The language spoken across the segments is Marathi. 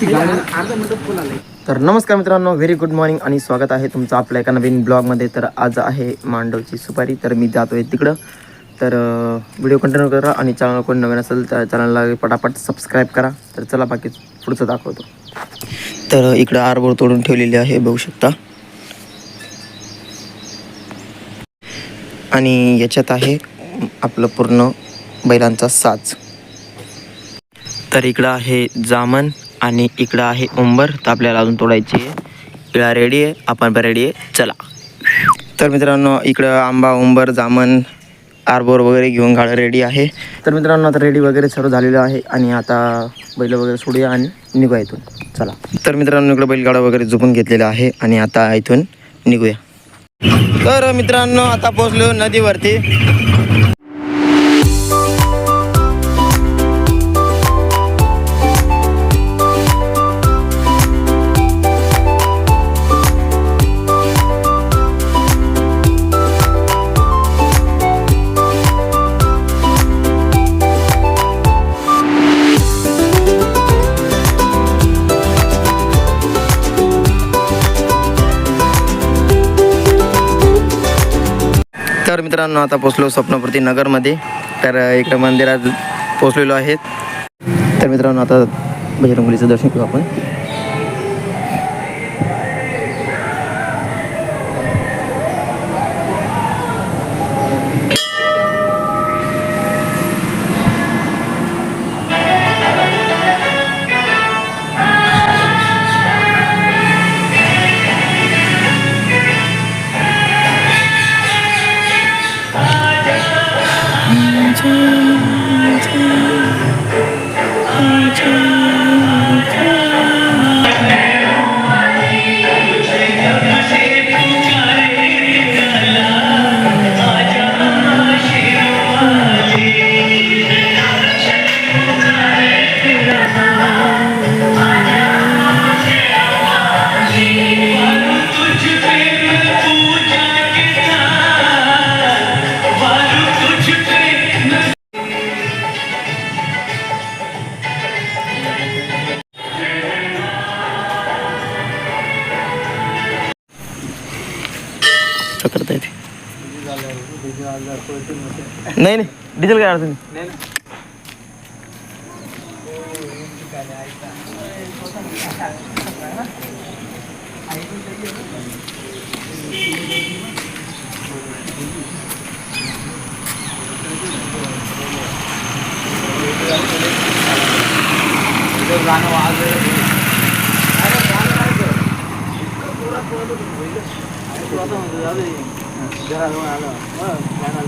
तर नमस्कार मित्रांनो व्हेरी गुड मॉर्निंग आणि स्वागत आहे तुमचं आपल्या एका नवीन ब्लॉगमध्ये तर आज आहे मांडवची सुपारी तर मी जातो आहे तिकडं. तर व्हिडिओ कंटिन्यू करा आणि चॅनल कोणी नवीन असेल तर चॅनलला पटापट सबस्क्राईब करा. तर चला बाकी पुढचं दाखवतो. तर इकडं आरबोर तोडून ठेवलेली आहे बघू शकता. आणि याच्यात आहे आपलं पूर्ण बैलांचा साज. तर इकडं आहे जामन. आणि इकडं आहे उंबर. तर आपल्याला अजून तोडायची आहे. इकडं रेडी आहे. आपण पण रेडी आहे. चला. तर मित्रांनो इकडं आंबा उंबर जामन आरबोर वगैरे घेऊन गाडं रेडी आहे. तर मित्रांनो आता रेडी वगैरे सर्व झालेलं आहे. आणि आता बैल वगैरे सोडूया आणि निघूया इथून. चला. तर मित्रांनो इकडं बैलगाडा वगैरे झोपून घेतलेला आहे. आणि आता इथून निघूया. तर मित्रांनो आता पोचलो नदीवरती. तर मित्रांनो आता पोचलो स्वप्नपूर्ती नगरमध्ये. तर इकडे मंदिरात पोचलेलो आहेत. तर मित्रांनो आता बजरंगबलीचं दर्शन घेऊ आपण. असं नाही नाही डिझेल काय अडचण 别来了，来了，我来了。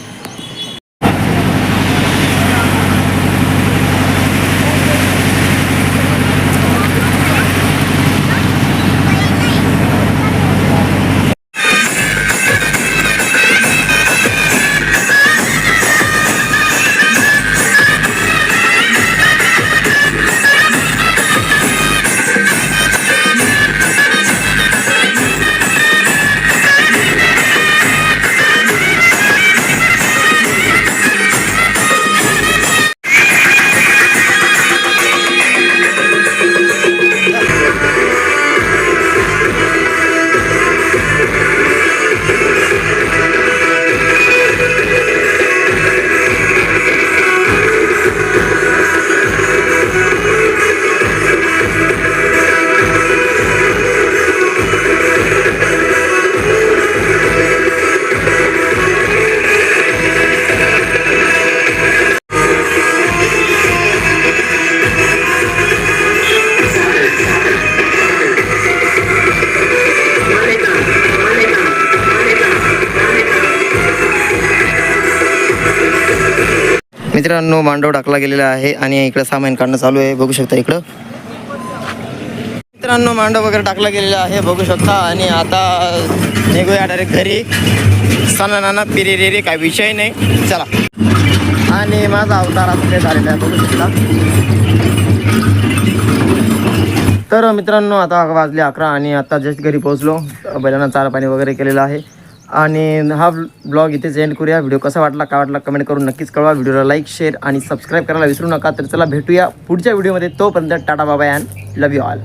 मित्रांनो मांडव टाकला गेलेला आहे आणि इकडं सामान काढणं चालू आहे. बघू शकता इकडं. मित्रांनो मांडव वगैरे टाकला गेलेला आहे. बघू शकता. आणि आता निघूया डायरेक्ट घरी. सणा नाना पिरे रे रे काय विषय नाही. चला. आणि माझा अवतार असं झालेला आहे. बघू शकता. तर मित्रांनो आता वाजले अकरा आणि आता जस्ट घरी पोहोचलो. बैलांना चारा पाणी वगैरे केलेलं आहे. आणि हा ब्लॉग इथेच एंड करूया. व्हिडिओ कसा वाटला काय वाटला कमेंट करून नक्कीच कळवा. व्हिडिओला लाईक शेअर आणि सबस्क्राईब करायला विसरू नका. तर चला भेटूया पुढच्या व्हिडिओमध्ये तोपर्यंत टाटा बाबा अँड लव यू ऑल